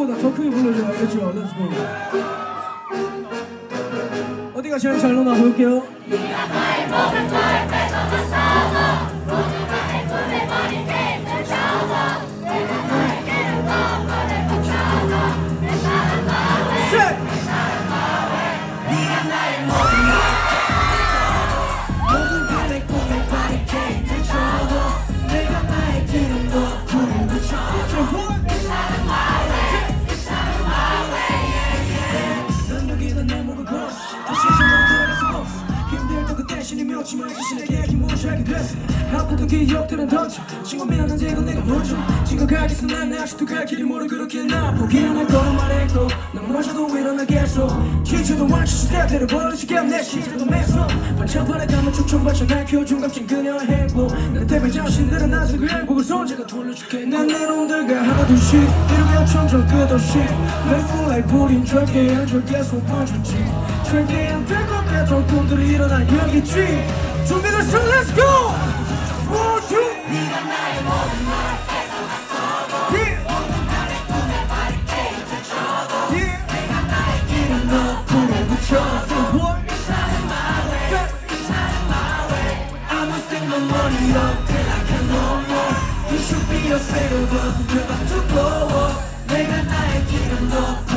이거보다 더 크게 불러줘요 그렇죠. 렛츠고 어디가 제일 잘 노나 볼게요. 그 대신에 며칠 자신에게 힘을 하게 됐어. 아프던 기억들은 던져. 친구 미안한데 이건 내가 먼저. 지금까지 난 아직도 갈 길이 모르 그렇게 나 포기할 거는 말했고 넘어져도 일어나겠어 지쳐도 완치 스텝들을 벌어지게 내 시대도 맺어 반찬판에 가면 받쳐갈 표준 값진 그녀의 행복 내 때문에 자신들은 아직 그 행복을 손재가 돌려줄게. 난 내 놈들과 하나 둘씩. 이루게 점점 끝없이. 내 플라이 불인 절대 안 절대 손 번졌지. 절대 안될 거야 전통들이 일어난 여기지 준비됐어 Let's go! One, two. 네가 나의 모든 걸 뺏어갔어도 yeah. 모든 나의 꿈에 바리케이트 쳐도 yeah. 내가 나의 길을 너 불에 붙여도 It's not in my way It's not in my way I'm a single money up till I can no more You should be a sailor but you're about to blow up 내가 나의 길을 너